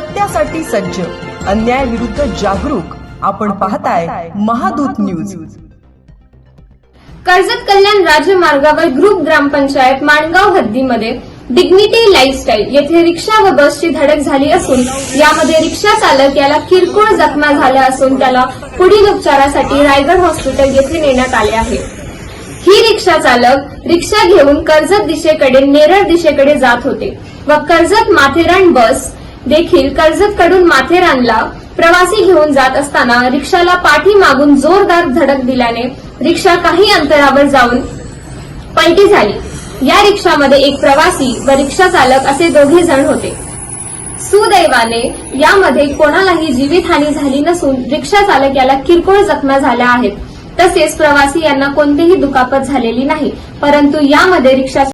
सत्यासाठी सज्ज. अन्याय विरुद्ध जागरूक. आपण पाहताय महादूत न्यूज. कर्जत कल्याण राजमार्गावर ग्रुप ग्रामपंचायत माणगाव हद्दीमध्ये डिग्निटी लाईफस्टाईल येथे रिक्षा व बसची धडक झाली असून यामध्ये रिक्षा चालक याला किरकोळ जखमा झाल्या असून त्याला पुढील उपचारासाठी रायगड हॉस्पिटल येथे नेण्यात आले आहे. ही रिक्षा चालक रिक्षा घेऊन कर्जत दिशेकडे नेरळ दिशेकडे जात होते व कर्जत माथेरान बस देखील कर्जत कडून माथेरानला प्रवासी घेऊन जात असताना रिक्षाला पाठी मागून जोरदार धडक दिल्याने रिक्षा काही अंतरावर जाऊन पलटी झाली. या रिक्षामध्ये एक प्रवासी व रिक्षा चालक असे दोघे जण होते. सुदैवाने यामध्ये कोणालाही जीवितहानी झाली नसून रिक्षा चालक याला किरकोळ जखमा झाल्या आहेत. तसेच प्रवासी यांना कोणतीही दुखापत झालेली नाही परंतु यामध्ये रिक्षा